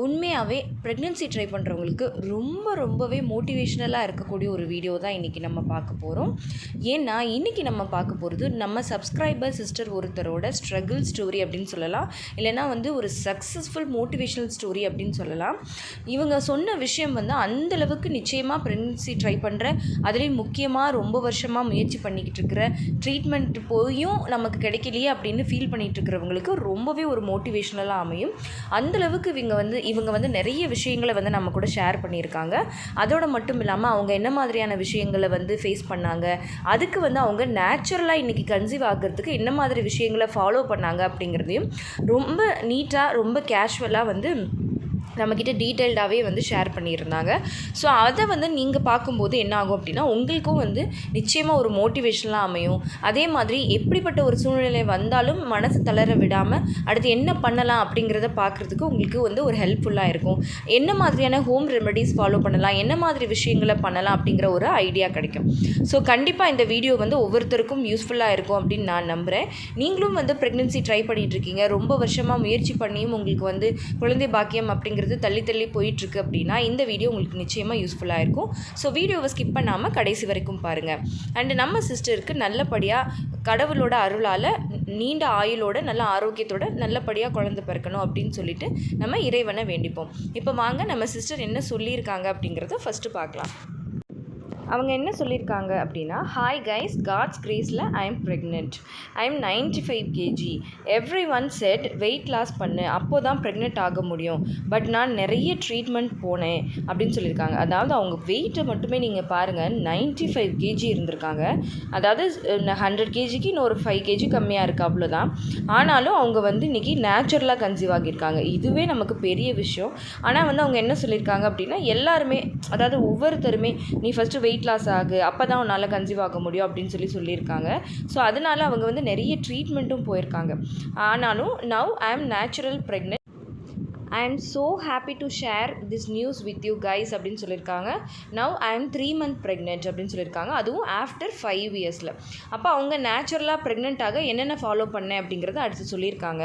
உண்மையாகவே pregnancy try பண்ணுறவங்களுக்கு ரொம்ப ரொம்பவே மோட்டிவேஷ்னலாக இருக்கக்கூடிய ஒரு வீடியோ தான் இன்றைக்கி நம்ம பார்க்க போகிறோம் ஏன்னா இன்றைக்கி நம்ம பார்க்க போகிறது நம்ம சப்ஸ்கிரைபர் சிஸ்டர் ஒருத்தரோட ஸ்ட்ரகிள் ஸ்டோரி அப்படின்னு சொல்லலாம். இல்லைனா வந்து ஒரு சக்ஸஸ்ஃபுல் மோட்டிவேஷ்னல் ஸ்டோரி அப்படின்னு சொல்லலாம். இவங்க சொன்ன விஷயம் வந்து அந்தளவுக்கு நிச்சயமாக ப்ரெக்னென்சி ட்ரை பண்ணுற அதுலேயும் முக்கியமாக ரொம்ப வருஷமாக முயற்சி பண்ணிக்கிட்டு இருக்கிற ட்ரீட்மெண்ட் போயும் நமக்கு கிடைக்கலையே அப்படின்னு ஃபீல் பண்ணிகிட்டு இருக்கிறவங்களுக்கு ரொம்பவே ஒரு மோட்டிவேஷ்னலாக அமையும். அந்தளவுக்கு இவங்க வந்து இவங்க வந்து நிறைய விஷயங்களை வந்து நம்ம கூட ஷேர் பண்ணியிருக்காங்க. அதோட மட்டும் இல்லாமல் அவங்க என்ன மாதிரியான விஷயங்களை வந்து ஃபேஸ் பண்ணாங்க. அதுக்கு வந்து அவங்க நேச்சுரலாக இன்றைக்கி கன்சீவ் ஆகிறதுக்கு என்ன மாதிரி விஷயங்களை ஃபாலோ பண்ணாங்க அப்படிங்கிறதையும் ரொம்ப நீட்டாக ரொம்ப கேஷுவலாக வந்து நம்மக்கிட்ட டீட்டெயில்டாகவே வந்து ஷேர் பண்ணியிருந்தாங்க. ஸோ அதை வந்து நீங்கள் பார்க்கும்போது என்ன ஆகும் அப்படின்னா உங்களுக்கும் வந்து நிச்சயமாக ஒரு மோட்டிவேஷனலாக அமையும். அதே மாதிரி எப்படிப்பட்ட ஒரு சூழ்நிலை வந்தாலும் மனசு தளர விடாமல் அடுத்து என்ன பண்ணலாம் அப்படிங்கிறத பார்க்குறதுக்கு உங்களுக்கு வந்து ஒரு ஹெல்ப்ஃபுல்லாக இருக்கும். என்ன மாதிரியான ஹோம் ரெமெடிஸ் ஃபாலோ பண்ணலாம் என்ன மாதிரி விஷயங்களை பண்ணலாம் அப்படிங்கிற ஒரு ஐடியா கிடைக்கும். ஸோ கண்டிப்பாக இந்த வீடியோ வந்து ஒவ்வொருத்தருக்கும் யூஸ்ஃபுல்லாக இருக்கும் அப்படின்னு நான் நம்புகிறேன் நீங்களும் வந்து ப்ரெக்னென்சி ட்ரை பண்ணிகிட்டு இருக்கீங்க. ரொம்ப வருஷமாக முயற்சி பண்ணியும் உங்களுக்கு வந்து குழந்தை பாக்கியம் அப்படிங்கிற அப்படிங்கிறது தள்ளி தள்ளி போயிட்டுருக்கு அப்படின்னா இந்த வீடியோ உங்களுக்கு நிச்சயமாக யூஸ்ஃபுல்லாக இருக்கும். ஸோ வீடியோவை ஸ்கிப் பண்ணாமல் கடைசி வரைக்கும் பாருங்கள் அண்டு நம்ம சிஸ்டருக்கு நல்லபடியாக கடவுளோட அருளால் நீண்ட ஆயுளோட நல்ல ஆரோக்கியத்தோட நல்லபடியாக குழந்தை பிறக்கணும் அப்படின்னு சொல்லிட்டு நம்ம இறைவனை வேண்டிப்போம். இப்போ வாங்க நம்ம சிஸ்டர் என்ன சொல்லியிருக்காங்க அப்படிங்கிறத ஃபஸ்ட்டு பார்க்கலாம். அவங்க என்ன சொல்லியிருக்காங்க அப்படின்னா hi guys god's கிரேஸில் I am pregnant I am ninety five KG everyone said weight loss பண்ணு அப்போ தான் ப்ரெக்னென்ட் ஆக முடியும். பட் நான் நிறைய ட்ரீட்மெண்ட் போனேன் அப்படின்னு சொல்லியிருக்காங்க. அதாவது அவங்க வெயிட்டை மட்டுமே நீங்கள் பாருங்கள் நைன்ட்டி ஃபைவ் கேஜி இருந்திருக்காங்க. அதாவது ஹண்ட்ரட் கேஜிக்கு இன்னொரு ஃபைவ் கேஜி கம்மியாக இருக்குது அவ்வளோதான் ஆனாலும் அவங்க வந்து இன்றைக்கி நேச்சுரலாக கன்சீவ் ஆகியிருக்காங்க. இதுவே நமக்கு பெரிய விஷயம். ஆனால் வந்து அவங்க என்ன சொல்லியிருக்காங்க அப்படின்னா எல்லாருமே அதாவது ஒவ்வொருத்தருமே நீ ஃபஸ்ட்டு வெயிட் லாஸ் ஆகு அப்போ தான் உன்னால் கன்சீவ் ஆக முடியும் அப்படின்னு சொல்லி சொல்லியிருக்காங்க. ஸோ அதனால் அவங்க வந்து நிறைய ட்ரீட்மெண்ட்டும் போயிருக்காங்க. ஆனாலும் now I am natural pregnant I am so happy to share this news with you guys அப்படின்னு சொல்லியிருக்காங்க. Now I am three month pregnant அப்படின்னு சொல்லியிருக்காங்க. அதுவும் ஆஃப்டர் ஃபைவ் இயர்ஸில் அப்போ அவங்க நேச்சுரலாக ப்ரெக்னென்ட்டாக என்னென்ன ஃபாலோ பண்ணேன் அப்படிங்கிறத அடுத்து சொல்லியிருக்காங்க.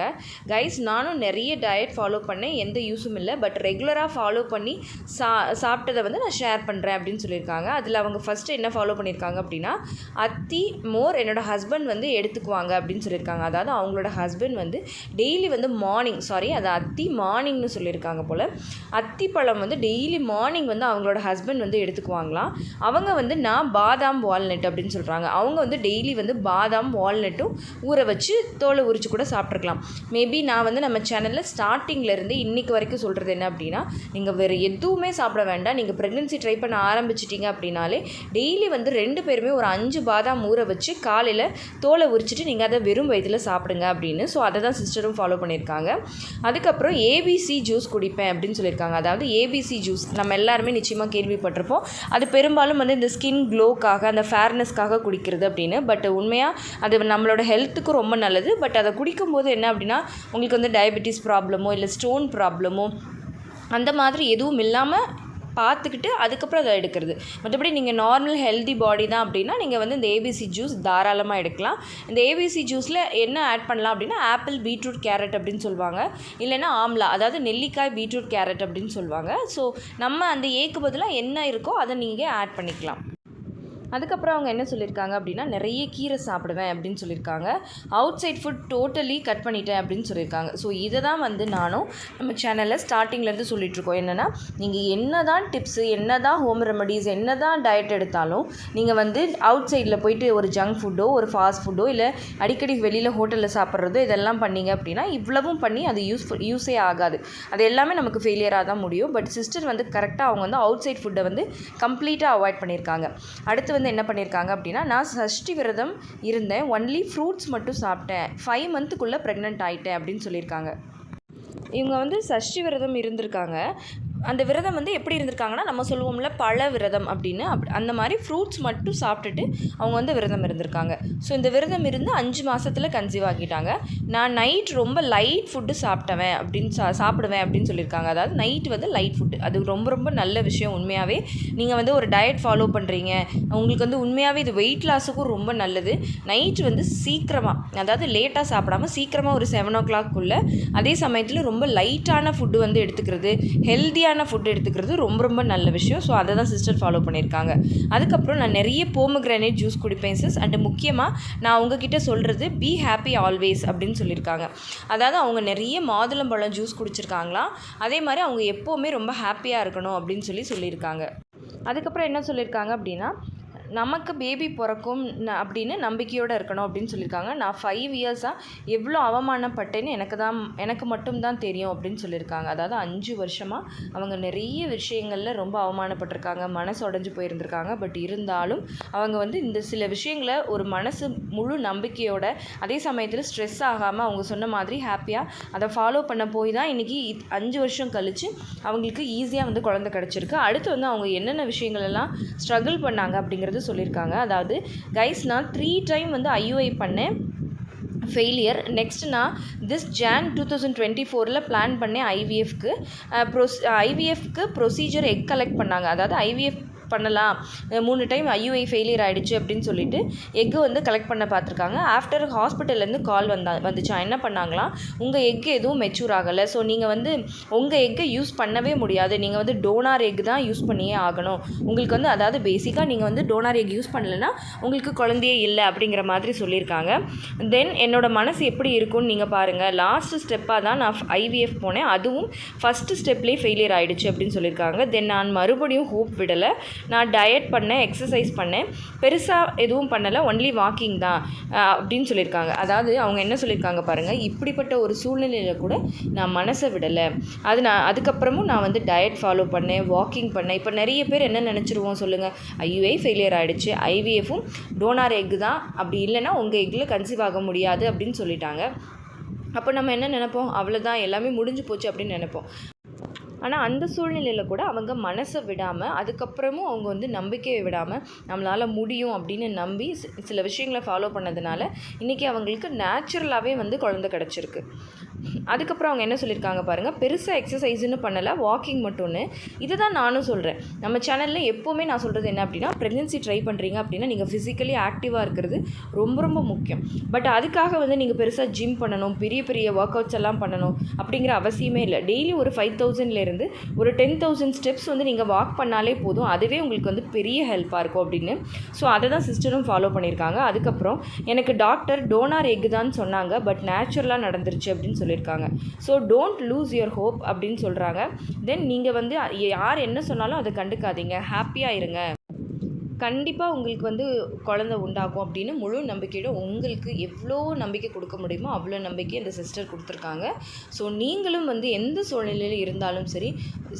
கைஸ் நானும் நிறைய டயட் ஃபாலோ பண்ணேன். எந்த யூஸும் இல்லை. பட் ரெகுலராக ஃபாலோ பண்ணி சா சாப்பிட்டதை வந்து நான் ஷேர் பண்ணுறேன் அப்படின்னு சொல்லியிருக்காங்க. அதில் அவங்க ஃபஸ்ட்டு என்ன ஃபாலோ பண்ணியிருக்காங்க அப்படின்னா அத்தி மோர் என்னோட ஹஸ்பண்ட் வந்து எடுத்துக்குவாங்க அப்படின்னு சொல்லியிருக்காங்க. அதாவது அவங்களோட ஹஸ்பண்ட் வந்து டெய்லி வந்து மார்னிங் சாரி அது அத்தி மார்னிங் மார்னிங்னு சொல்லியிருக்காங்க போல். அத்திப்பழம் வந்து டெய்லி மார்னிங் வந்து அவங்களோட ஹஸ்பண்ட் வந்து எடுத்துக்குவாங்களாம். அவங்க வந்து நான் பாதாம் வால்நட் அப்படின்னு சொல்கிறாங்க அவங்க வந்து டெய்லி வந்து பாதாம் வால்நட்டும் ஊற வச்சு தோலை உரிச்சு கூட சாப்பிட்ருக்கலாம் மேபி நான் வந்து நம்ம சேனலில் ஸ்டார்டிங்லேருந்து இன்றைக்கி வரைக்கும் சொல்கிறது என்ன அப்படின்னா நீங்கள் வேறு எதுவுமே சாப்பிட வேண்டாம். நீங்கள் ப்ரெக்னென்சி ட்ரை பண்ண ஆரம்பிச்சிட்டிங்க அப்படின்னாலே டெய்லி வந்து ரெண்டு பேருமே ஒரு அஞ்சு பாதாம் ஊற வச்சு காலையில் தோலை உரிச்சிட்டு நீங்கள் அதை வெறும் வயதில் சாப்பிடுங்க அப்படின்னு. ஸோ அதை தான் சிஸ்டரும் ஃபாலோ பண்ணியிருக்காங்க. அதுக்கப்புறம் ஏபிசி ஏபிசி ஜூஸ் குடிப்பேன் அப்படின்னு சொல்லியிருக்காங்க. அதாவது ஏபிசி ஜூஸ் நம்ம எல்லாருமே நிச்சயமாக கேள்விப்பட்டிருப்போம். அது பெரும்பாலும் வந்து இந்த ஸ்கின் க்ளோக்காக அந்த ஃபேர்னஸ்க்காக குடிக்கிறது அப்படின்னு. பட் உண்மையாக அது நம்மளோட ஹெல்த்துக்கு ரொம்ப நல்லது. பட் அதை குடிக்கும்போது என்ன அப்படின்னா உங்களுக்கு வந்து டயபெட்டிஸ் ப்ராப்ளமோ இல்லை ஸ்டோன் ப்ராப்ளமோ அந்த மாதிரி எதுவும் இல்லாமல் பார்த்துக்கிட்டு அதுக்கப்புறம் அதை எடுக்கிறது. மற்றபடி நீங்கள் நார்மல் ஹெல்தி பாடி தான் அப்படின்னா நீங்கள் வந்து இந்த ஏபிசி ஜூஸ் தாராளமாக எடுக்கலாம். இந்த ஏபிசி ஜூஸில் என்ன ஆட் பண்ணலாம் அப்படின்னா ஆப்பிள் பீட்ரூட் கேரட் அப்படின்னு சொல்லுவாங்க. இல்லைன்னா ஆம்லா அதாவது நெல்லிக்காய் பீட்ரூட் கேரட் அப்படின்னு சொல்லுவாங்க. ஸோ நம்ம அந்த ஏக்கு பதிலாக என்ன இருக்கோ அதை நீங்கள் ஆட் பண்ணிக்கலாம். அதுக்கப்புறம் அவங்க என்ன சொல்லியிருக்காங்க அப்படின்னா நிறைய கீரை சாப்பிடுவேன் அப்படின்னு சொல்லியிருக்காங்க. Outside food totally cut பண்ணிட்டேன் அப்படின்னு சொல்லியிருக்காங்க. ஸோ இதை தான் வந்து நானும் நம்ம சேனலில் ஸ்டார்டிங்லேருந்து சொல்லிகிட்ருக்கோம் என்னென்னா நீங்கள் என்ன தான் டிப்ஸு என்ன தான் ஹோம் ரெமடிஸ் என்ன தான் டயட் எடுத்தாலும் நீங்கள் வந்து அவுட் சைடில் போயிட்டு ஒரு ஜங்க் ஃபுட்டோ ஒரு ஃபாஸ்ட் ஃபுட்டோ இல்லை அடிக்கடி வெளியில் ஹோட்டலில் சாப்பிட்றதோ இதெல்லாம் பண்ணிங்க அப்படின்னா இவ்வளவும் பண்ணி அது யூஸ்ஃபுல் யூஸே ஆகாது. அது எல்லாமே நமக்கு ஃபெயிலியராக தான் முடியும். பட் சிஸ்டர் வந்து கரெக்டாக அவங்க வந்து அவுட் சைட் ஃபுட்டை வந்து கம்ப்ளீட்டாக அவாய்ட் பண்ணியிருக்காங்க. அடுத்து வந்து என்ன பண்ணியிருக்காங்க அப்படின்னா நான் சஷ்டி விரதம் இருந்தேன். ஒன்லி ஃப்ரூட்ஸ் மட்டும் சாப்பிட்டேன். ஃபைவ் மந்த்துக்குள்ளே ப்ரெக்னென்ட் ஆகிட்டேன் அப்படின்னு சொல்லியிருக்காங்க. இவங்க வந்து சஷ்டி விரதம் இருந்திருக்காங்க. அந்த விரதம் வந்து எப்படி இருந்திருக்காங்கன்னா நம்ம சொல்லுவோம்ல பழ விரதம் அப்படின்னு. அப் அந்த மாதிரி ஃப்ரூட்ஸ் மட்டும் சாப்பிட்டுட்டு அவங்க வந்து விரதம் இருந்திருக்காங்க. ஸோ இந்த விரதம் இருந்து அஞ்சு மாதத்தில் கன்சீவ் ஆக்கிட்டாங்க. நான் நைட் ரொம்ப லைட் ஃபுட்டு சாப்பிட்டவன் அப்படின்னு சா சாப்பிடுவேன் அப்படின்னு சொல்லியிருக்காங்க. அதாவது நைட் வந்து லைட் ஃபுட்டு அது ரொம்ப ரொம்ப நல்ல விஷயம் உண்மையாகவே நீங்கள் வந்து ஒரு டயட் ஃபாலோ பண்ணுறீங்க உங்களுக்கு வந்து உண்மையாகவே இது வெயிட் லாஸுக்கும் ரொம்ப நல்லது. நைட் வந்து சீக்கிரமாக அதாவது லேட்டாக சாப்பிடாம சீக்கிரமாக ஒரு செவன் ஓ கிளாக்குள்ளே அதே சமயத்தில் ரொம்ப லைட்டான ஃபுட்டு வந்து எடுத்துக்கிறது. ஹெல்த்தியான ஃபுட் எடுத்துக்கிறது ரொம்ப ரொம்ப நல்ல விஷயம். ஸோ அதை தான் சிஸ்டர் ஃபாலோ பண்ணியிருக்காங்க. அதுக்கப்புறம் நான் நிறைய போமக்ரானேட் ஜூஸ் குடிப்பேன் சிஸ் அண்டு முக்கியமாக நான் உங்ககிட்ட சொல்கிறது பி ஹாப்பி ஆல்வேஸ் அப்படின்னு சொல்லியிருக்காங்க. அதாவது அவங்க நிறைய மாதுளம்பழம் ஜூஸ் குடிச்சிருக்காங்களாம் அதே மாதிரி அவங்க எப்போவுமே ரொம்ப ஹாப்பியாக இருக்கணும் அப்படின்னு சொல்லி சொல்லியிருக்காங்க. அதுக்கப்புறம் என்ன சொல்லியிருக்காங்க அப்படின்னா நமக்கு பேபி பிறக்கும் அப்படின்னு நம்பிக்கையோடு இருக்கணும் அப்படின்னு சொல்லியிருக்காங்க. நான் ஃபைவ் இயர்ஸாக எவ்வளோ அவமானப்பட்டேன்னு எனக்கு தான் எனக்கு மட்டும்தான் தெரியும் அப்படின்னு சொல்லியிருக்காங்க. அதாவது அஞ்சு வருஷமாக அவங்க நிறைய விஷயங்களில் ரொம்ப அவமானப்பட்டிருக்காங்க. மனசு உடஞ்சி போயிருந்திருக்காங்க. பட் இருந்தாலும் அவங்க வந்து இந்த சில விஷயங்களை ஒரு மனசு முழு நம்பிக்கையோட அதே சமயத்தில் ஸ்ட்ரெஸ் ஆகாமல் அவங்க சொன்ன மாதிரி ஹாப்பியாக அதை ஃபாலோ பண்ண போய் தான் இன்றைக்கி அஞ்சு வருஷம் கழித்து அவங்களுக்கு ஈஸியாக வந்து குழந்தை கிடச்சிருக்கு. அடுத்து வந்து அவங்க என்னென்ன விஷயங்கள் எல்லாம் ஸ்ட்ரகிள் பண்ணாங்க அப்படிங்கிறது சொல்லியிருக்காங்க. அதாவது கைஸ் நான் த்ரீ டைம் வந்து ஐயூஐ பண்ணேன். ஃபெயிலியர் நெக்ஸ்ட் நான் this Jan two thousand twenty ஃபோரில் பிளான் பண்ணேன் ஐவிஎஃப்க்கு ப்ரொஸ் ஐவிஎஃப்க்கு ப்ரொசீஜர் எக் கலெக்ட் பண்ணாங்க. அதாவது ஐவிஎஃப் பண்ணலாம். மூணு டைம் ஐயூஐ ஃபெயிலியர் ஆகிடுச்சு அப்படின்னு சொல்லிட்டு எக்கு வந்து கலெக்ட் பண்ண பார்த்துருக்காங்க. ஆஃப்டர் ஹாஸ்பிட்டல்லேருந்து கால் வந்தா வந்துச்சா? என்ன பண்ணாங்களாம் உங்கள் எக் எதுவும் மெச்சூர் ஆகலை. ஸோ நீங்கள் வந்து உங்கள் எக்கை யூஸ் பண்ணவே முடியாது. நீங்கள் வந்து டோனார் எக் தான் யூஸ் பண்ணியே ஆகணும். உங்களுக்கு வந்து அதாவது பேசிக்காக நீங்கள் வந்து டோனார் எக் யூஸ் பண்ணலைன்னா உங்களுக்கு குழந்தையே இல்லை அப்படிங்கிற மாதிரி சொல்லியிருக்காங்க. தென் என்னோட மனசு எப்படி இருக்கும்னு நீங்கள் பாருங்கள் லாஸ்ட் ஸ்டெப்பாக தான் நான் ஐவிஎஃப் போனேன். அதுவும் ஃபஸ்ட்டு ஸ்டெப்லேயே ஃபெயிலியர் ஆகிடுச்சு அப்படின்னு சொல்லியிருக்காங்க. தென் நான் மறுபடியும் ஹோப் விடலை. நான் டயட் பண்ணேன் எக்ஸசைஸ் பண்ணேன். பெருசாக எதுவும் பண்ணலை ஒன்லி வாக்கிங் தான் அப்படின்னு சொல்லியிருக்காங்க. அதாவது அவங்க என்ன சொல்லியிருக்காங்க பாருங்கள் இப்படிப்பட்ட ஒரு சூழ்நிலையில் கூட நான் மனசை விடலை. அது நான் அதுக்கப்புறமும் நான் வந்து டயட் ஃபாலோ பண்ணேன் வாக்கிங் பண்ணேன். இப்போ நிறைய பேர் என்ன நினச்சிருவோம் சொல்லுங்கள் ஐயுஐ ஃபெயிலியர் ஆகிடுச்சு ஐவிஎஃப்பும் டோனார் எக் தான். அப்படி இல்லைன்னா உங்கள் எக்கில் கன்சீவ் ஆக முடியாது அப்படின்னு சொல்லிட்டாங்க. அப்போ நம்ம என்ன நினைப்போம்? அவ்வளோதான் எல்லாமே முடிஞ்சு போச்சு அப்படின்னு நினைப்போம். ஆனால் அந்த சூழ்நிலையில் கூட அவங்க மனசை விடாமல் அதுக்கப்புறமும் அவங்க வந்து நம்பிக்கையை விடாமல் நம்மளால் முடியும் அப்படின்னு நம்பி சி- சில விஷயங்களை ஃபாலோ பண்ணதுனால இன்றைக்கி அவங்களுக்கு நேச்சுரலாகவே வந்து குழந்தை கிடச்சிருக்கு. அதுக்கப்புறம் அவங்க என்ன சொல்லியிருக்காங்க பாருங்கள் பெருசாக எக்ஸசைஸ்னு பண்ணலை வாக்கிங் மட்டும்னு இதை தான் நானும் சொல்கிறேன் நம்ம சேனலில் எப்போவுமே நான் சொல்கிறது என்ன அப்படின்னா ப்ரெக்னென்சி ட்ரை பண்ணுறீங்க அப்படின்னா நீங்கள் ஃபிசிக்கலி ஆக்டிவாக இருக்கிறது ரொம்ப ரொம்ப முக்கியம். பட் அதுக்காக வந்து நீங்கள் பெருசாக ஜிம் பண்ணணும் பெரிய பெரிய ஒர்க் அவுட்ஸ் எல்லாம் பண்ணணும் அப்படிங்கிற அவசியமே இல்லை. டெய்லி ஒரு ஃபைவ் இருந்து ஒரு டென் தௌசண்ட் ஸ்டெப்ஸ் வந்து நீங்கள் வாக் பண்ணாலே போதும். அதுவே உங்களுக்கு வந்து பெரிய ஹெல்ப்பாக இருக்கும் அப்படின்னு. ஸோ அதை தான் சிஸ்டரும் ஃபாலோ பண்ணியிருக்காங்க. அதுக்கப்புறம் எனக்கு டாக்டர் டோனார் எக் தான் சொன்னாங்க. பட் நேச்சுரலாக நடந்துருச்சு அப்படின்னு சொல்லியிருக்காங்க. So don't lose your hope அப்படின்னு சொல்கிறாங்க தென் நீங்கள் வந்து யார் என்ன சொன்னாலும் அதை கண்டுக்காதீங்க. ஹாப்பியாக இருங்க. கண்டிப்பாக உங்களுக்கு வந்து குழந்தை உண்டாகும் அப்படின்னு முழு நம்பிக்கையோட உங்களுக்கு எவ்வளோ நம்பிக்கை கொடுக்க முடியுமோ அவ்வளோ நம்பிக்கை இந்த சிஸ்டர் கொடுத்துருக்காங்க. ஸோ நீங்களும் வந்து எந்த சூழ்நிலையில் இருந்தாலும் சரி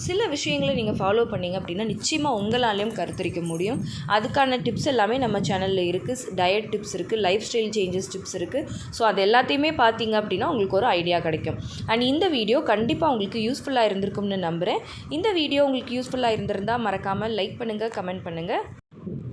சில விஷயங்களை நீங்கள் ஃபாலோ பண்ணீங்க அப்படின்னா நிச்சயமாக உங்களாலையும் கருத்தரிக்க முடியும். அதுக்கான டிப்ஸ் எல்லாமே நம்ம சேனலில் இருக்குது டயட் டிப்ஸ் இருக்குது லைஃப் ஸ்டைல் சேஞ்சஸ் டிப்ஸ் இருக்குது ஸோ அது எல்லாத்தையுமே பார்த்தீங்க அப்படின்னா உங்களுக்கு ஒரு ஐடியா கிடைக்கும். அண்ட் இந்த வீடியோ கண்டிப்பாக உங்களுக்கு யூஸ்ஃபுல்லாக இருந்திருக்கும்னு நம்புகிறேன் இந்த வீடியோ உங்களுக்கு யூஸ்ஃபுல்லாக இருந்திருந்தால் மறக்காமல் லைக் பண்ணுங்கள் கமெண்ட் பண்ணுங்கள்